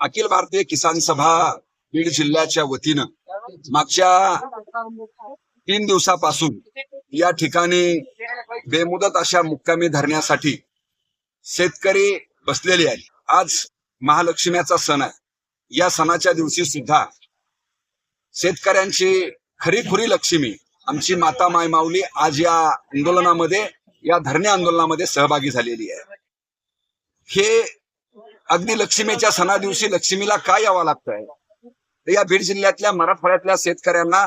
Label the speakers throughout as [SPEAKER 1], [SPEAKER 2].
[SPEAKER 1] अखिल भारतीय किसान सभा बीड जिल्ह्याच्या वतीनं मागच्या तीन दिवसापासून या ठिकाणी बेमुदत अशा मुक्कामी धरण्यासाठी शेतकरी बसलेले आहेत. आज महालक्ष्म्याचा सण आहे. या सणाच्या दिवशी सुद्धा शेतकऱ्यांची खरीखुरी लक्ष्मी आमची माता माय माऊली आज या आंदोलनामध्ये या धरणे आंदोलनामध्ये सहभागी झालेली आहे. हे अगदी लक्ष्मीच्या सणा दिवशी लक्ष्मीला काय यावं लागतंय? तर या बीड जिल्ह्यातल्या मराठवाड्यातल्या शेतकऱ्यांना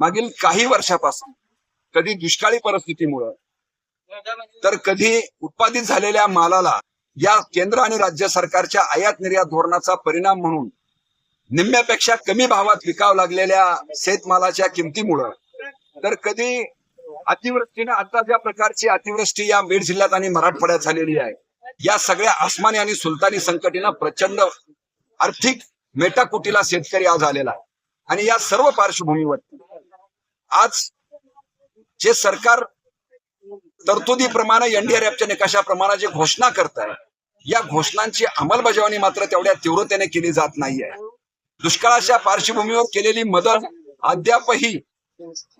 [SPEAKER 1] मागील काही वर्षापासून कधी दुष्काळी परिस्थितीमुळं तर कधी उत्पादित झालेल्या मालाला या केंद्र आणि राज्य सरकारच्या आयात निर्यात धोरणाचा परिणाम म्हणून निम्म्यापेक्षा कमी भावात विकावं लागलेल्या शेतमालाच्या किमतीमुळं तर कधी अतिवृष्टीनं आता ज्या प्रकारची अतिवृष्टी या बीड जिल्ह्यात आणि मराठवाड्यात झालेली आहे या सगळ्या आसमानी आणि सुलतानी संकटीनं प्रचंड आर्थिक मेटाकुटीला शेतकरी आज आलेला आहे. आणि या सर्व पार्श्वभूमीवर आज जे सरकार तरतुदीप्रमाणे एनडीआरएफच्या निकषाप्रमाणे जे घोषणा करत आहे या घोषणांची अंमलबजावणी मात्र तेवढ्या तीव्रतेने केली जात नाहीये. दुष्काळाच्या पार्श्वभूमीवर केलेली मदत अद्यापही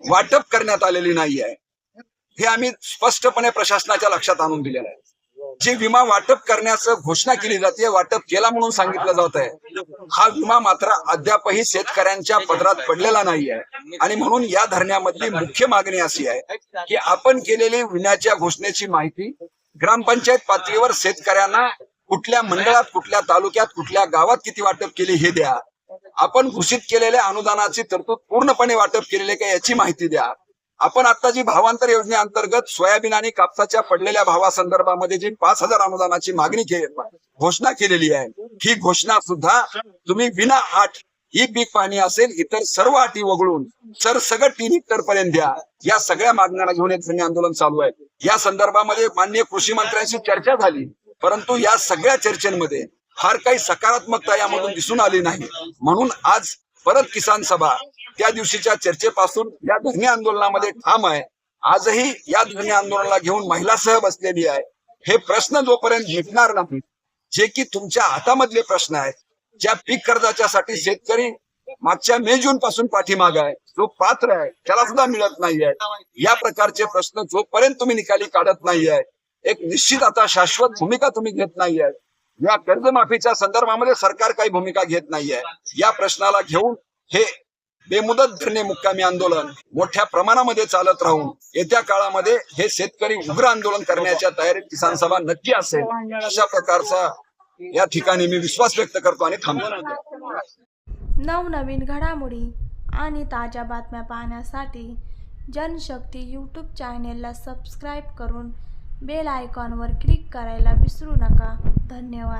[SPEAKER 1] वाटप करण्यात आलेली नाहीये. हे आम्ही स्पष्टपणे प्रशासनाच्या लक्षात आणून दिलेलं आहे. जे विमा वाटप करण्याचं घोषणा केली जाते वाटप केला म्हणून सांगितलं जात आहे. हा विमा मात्र अद्यापही शेतकऱ्यांच्या पदरात पडलेला नाहीये. आणि म्हणून या धरण्यामधली मुख्य मागणी अशी आहे की आपण केलेली विम्याच्या घोषणेची माहिती ग्रामपंचायत पातळीवर शेतकऱ्यांना कुठल्या मंडळात कुठल्या तालुक्यात कुठल्या गावात किती वाटप केली हे द्या. आपण घोषित केलेल्या अनुदानाची तरतूद पूर्णपणे वाटप केलेले का याची माहिती द्या. आपण आता जी भावांतर योजनेअंतर्गत सोयाबीन आणि कापसाच्या पडलेल्या भावासंदर्भामध्ये जी पाच हजार अनुदानाची मागणी के घोषणा केलेली आहे ही घोषणा सुद्धा तुम्ही विना आठ ही पीक पाणी असेल इतर सर्व अटी वगळून सर सगळं तीन हेक्टर पर्यंत द्या. या सगळ्या मागण्यांना घेऊन एक आंदोलन चालू आहे. या संदर्भामध्ये माननीय कृषी मंत्र्यांशी चर्चा झाली परंतु या सगळ्या चर्चेमध्ये फार काही सकारात्मकता यामधून दिसून आली नाही. म्हणून आज परत किसान सभा. त्या दिवशीच्या चर्चेपासून या धरणे आंदोलनामध्ये ठाम आहे. आजही या धरणे आंदोलनाला घेऊन महिला सह बसलेली आहे. हे प्रश्न जोपर्यंत मिटणार नाही जे की तुमच्या हातामधले प्रश्न आहेत ज्या पीक कर्जाच्यासाठी शेतकरी मागच्या मे जून पासून पाठीमाग आहे जो पात्र आहे त्याला सुद्धा मिळत नाहीये. या प्रकारचे प्रश्न जोपर्यंत तुम्ही निकाली काढत नाहीये एक निश्चित आता शाश्वत भूमिका तुम्ही घेत नाहीये. या कर्जमाफीच्या संदर्भामध्ये सरकार काही भूमिका घेत नाहीये. या प्रश्नाला घेऊन हे बेमुदत धरणे मुक्कामी आंदोलन मोठ्या प्रमाणामध्ये चालत राहून येत्या काळामध्ये हे शेतकरी उग्र आंदोलन करण्याच्या तयारीत किसान सभा नक्की असेल अशा प्रकारचा या ठिकाणी मी विश्वास व्यक्त करतो आणि थांबतो.
[SPEAKER 2] नवनवीन घडामोडी आणि ताज्या बातम्या पाहण्यासाठी जनशक्ती यूट्यूब चॅनेलला सबस्क्राईब करून बेल आयकॉनवर क्लिक करायला विसरू नका. धन्यवाद